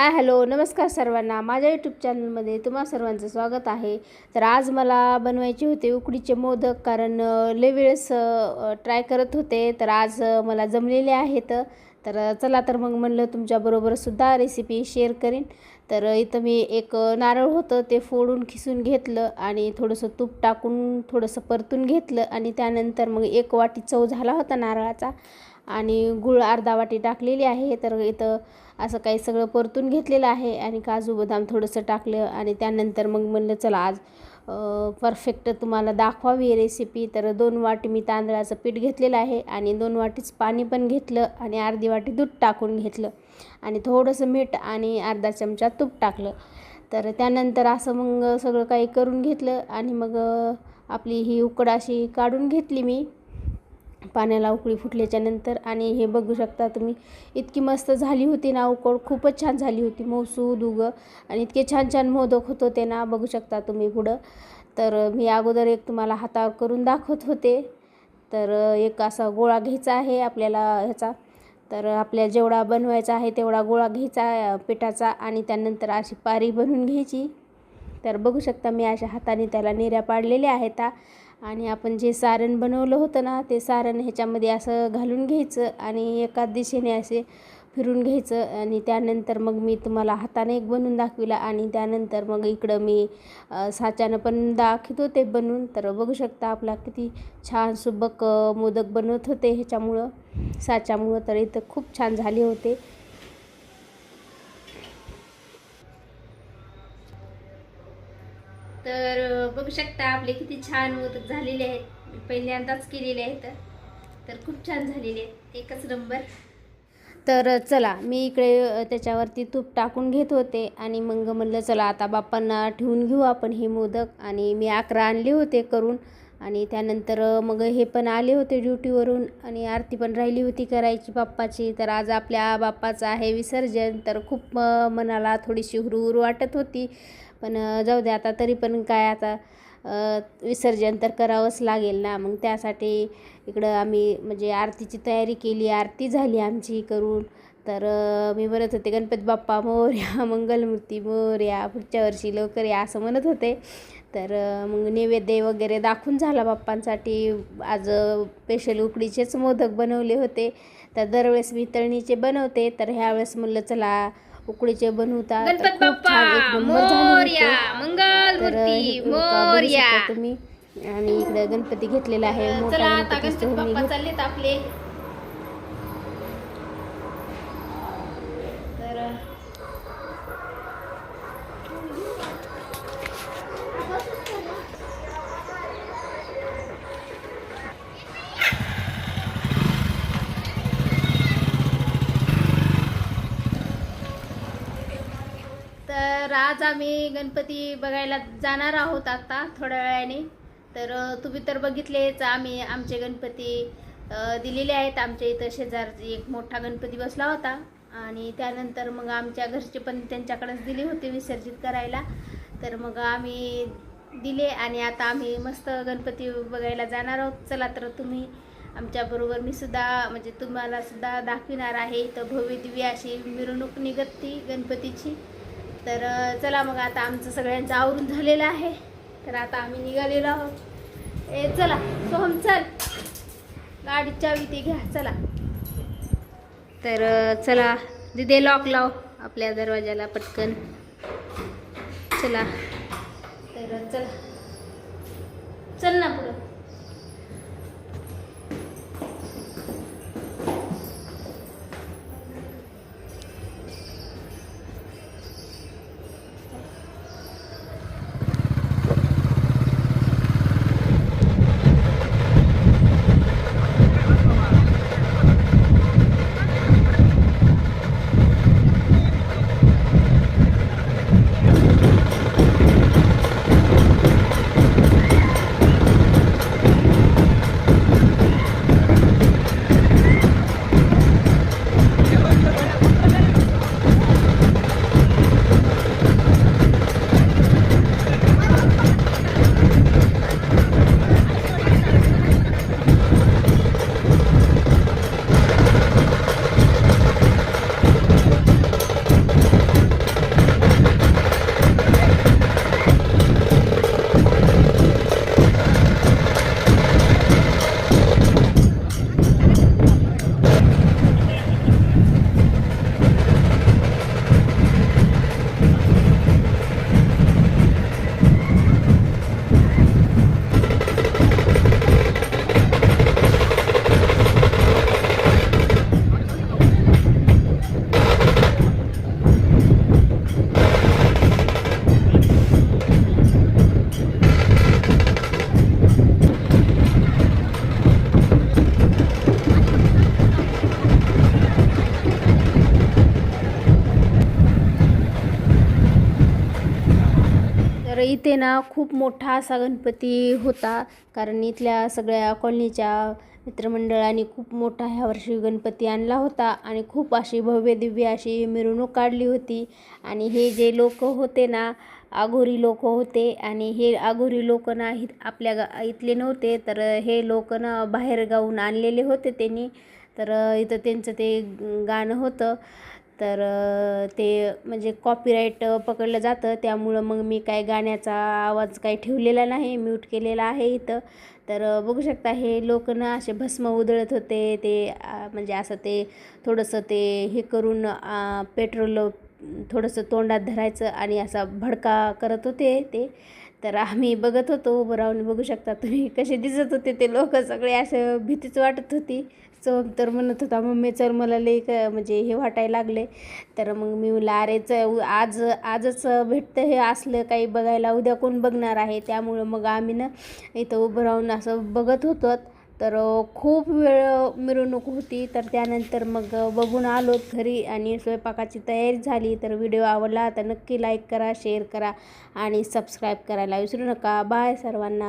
Hi hello नमस्कार सर्वांना. माझ्या यूट्यूब चॅनलमध्ये तुम्हा सर्वांचं स्वागत आहे. तर आज मला बनवायचे होते उकडीचे मोदक कारण लय वेळेस ट्राय करत होते. तर आज मला जमलेले आहेत. तर चला तर मग म्हणलं तुमच्याबरोबरसुद्धा रेसिपी शेअर करीन. तर इथं मी एक नारळ होतं ते फोडून खिसून घेतलं आणि थोडंसं तूप टाकून थोडंसं परतून घेतलं आणि त्यानंतर मग एक वाटी चव झाला होता नारळाचा. आणि गुळ अर्धा वाटी टाकलेली आहे. तर इथं असं काही सगळं परतून घेतलेलं आहे आणि काजू बदाम थोडंसं टाकलं आणि त्यानंतर मग म्हणलं चला आज परफेक्ट तुम्हाला दाखवावी रेसिपी तर दोन वाटी मी तांदळाचं पीठ घेतलेलं आहे आणि दोन वाटीच पाणी पण घेतलं आणि अर्धी वाटी दूध टाकून घेतलं आणि थोडंसं मीठ आणि अर्धा चमचा तूप टाकलं. तर त्यानंतर असं मग सगळं काही करून घेतलं आणि मग आपली ही उकड अशी काढून घेतली मी. पाण्याला उकळी फुटल्याच्या नंतर आणि हे बघू शकता तुम्ही इतकी मस्त झाली होती ना उकळ खूपच छान झाली होती मौसूद उगं. आणि इतके छान छान मोदक होत होते ना बघू शकता तुम्ही पुढं. तर मी अगोदर एक तुम्हाला हातावर करून दाखवत होते. तर एक असा गोळा घ्यायचा आहे आपल्याला ह्याचा. तर आपल्या जेवढा बनवायचा आहे तेवढा गोळा घ्यायचा पिठाचा आणि त्यानंतर अशी पारी बनवून घ्यायची. तर बघू शकता मी अशा हाताने त्याला नेऱ्या पाडलेल्या आहेत आणि आपण जे सारण बनवलं होतं ना ते सारण ह्याच्यामध्ये असं घालून घ्यायचं आणि एका दिशेने असे फिरून घ्यायचं आणि त्यानंतर मग मी तुम्हाला हाताने एक बनवून दाखविला आणि त्यानंतर मग इकडं मी साच्यानं पण दाखवत होते बनवून. तर बघू शकता आपला किती छान सुबक मोदक बनवत होते ह्याच्यामुळं साच्यामुळं. तर इथं खूप छान झाले होते. तर बघू शकता आपले किती छान मोदक झालेले आहेत. पहिल्यांदाच केलेले आहेत. तर खूप छान झालेले आहेत. एकच नंबर तर चला मी इकडे त्याच्यावरती तूप टाकून घेत होते आणि मग म्हणलं चला आता बाप्पांना ठेवून घेऊ आपण हे मोदक. आणि मी अकरा आणले होते करून. आणि त्यानंतर मग हे पण आले होते ड्युटीवरून आणि आरती पण राहिली होती करायची बाप्पाची. तर आज आपल्या बाप्पाचं आहे विसर्जन. तर खूप मनाला थोडीशी हुरहुर वाटत होती. पण जाऊ दे आता तरी पण काय आता विसर्जन तर करावंच लागेल ना. मग त्यासाठी इकडं आम्ही म्हणजे आरतीची तयारी केली. आरती झाली आमची करून तर मी म्हणत होते गणपती बाप्पा मोर्या मंगलमूर्ती मोर्या पुढच्या वर्षी लवकर या असं म्हणत होते. तर मग नैवेद्य वगैरे दाखवून झाला बाप्पांसाठी. आज स्पेशल उकडीचेच मोदक बनवले होते. तर दरवेळेस मी तळणीचे बनवते. तर ह्यावेळेस म्हणलं चला उकडीचे बनवता खूप छान तुम्ही आणि इकडे गणपती घेतलेला आहे. मोठा गणपती आपले तर तर आज आम्ही गणपती बघायला जाणार आहोत आता थोड्या वेळाने. तर तुम्ही तर बघितलेच आम्ही आमचे गणपती दिलेले आहेत. आमच्या इथं शेजारची एक मोठा गणपती बसला होता. आणि त्यानंतर मग आमच्या घरचे पण त्यांच्याकडेच दिले होते विसर्जित करायला. तर मग आम्ही दिले आणि आता आम्ही मस्त गणपती बघायला जाणार आहोत. चला तर तुम्ही आमच्याबरोबर मी सुद्धा म्हणजे तुम्हाला सुद्धा दाखविणार आहे. तर भव्य दिव्य अशी मिरवणूक निघत ती गणपतीची. तर चला मग आता आमचं सगळ्यांचं आवरून झालेलं आहे. तर आता आम्ही निघालेलो आहोत. ए चला सोहम चल. गाडी चावी ती घ्या चला. तर चला दिदे लॉक लाव आपल्या दरवाजाला पटकन. चला. तर चला. चल ना पुढं. इथे ना खूप मोठा असा गणपती होता. कारण इथल्या सगळ्या कॉलनीच्या मित्रमंडळाने खूप मोठा ह्या वर्षी गणपती आणला होता आणि खूप अशी भव्य दिव्य अशी मिरवणूक काढली होती. आणि हे जे लोक होते ना आघोरी लोक होते आणि हे आघोरी लोक ना हि आपल्या गा इथले नव्हते तर हे लोक ना बाहेर गाऊन आणलेले होते त्यांनी. तर इथं त्यांचं ते गाणं होतं. तर ते म्हणजे कॉपीराईट पकडलं जातं. त्यामुळं मग मी काय गाण्याचा आवाज काही ठेवलेला नाही म्यूट केलेला आहे इथं. तर बघू शकता हे लोक ना असे भस्म उधळत होते. ते म्हणजे असं ते थोडंसं ते हे करून पेट्रोल थोडंसं तोंडात धरायचं आणि असा भडका करत होते ते. तर आम्ही बघत होतो उभं राहून. बघू शकता तुम्ही कसे दिसत होते ते लोक. सगळे असं भीतीच वाटत होती. चव तर म्हणत होता मम्मी चल मला लई म्हणजे हे वाटायला लागले. तर मग मी म्हणलं अरे च आज आजच भेटतं हे असलं काही बघायला उद्या कोण बघणार आहे? त्यामुळं मग आम्ही ना इथं उभं राहून असं बघत होतो. तर खूप वेळ मिरवणूक होती. तर त्यानंतर मग बघून आलो घरी आणि स्वयंपाकाची तयारी झाली. तर व्हिडिओ आवडला तर नक्की लाईक करा शेअर करा आणि सबस्क्राईब करायला विसरू नका. बाय सर्वांना.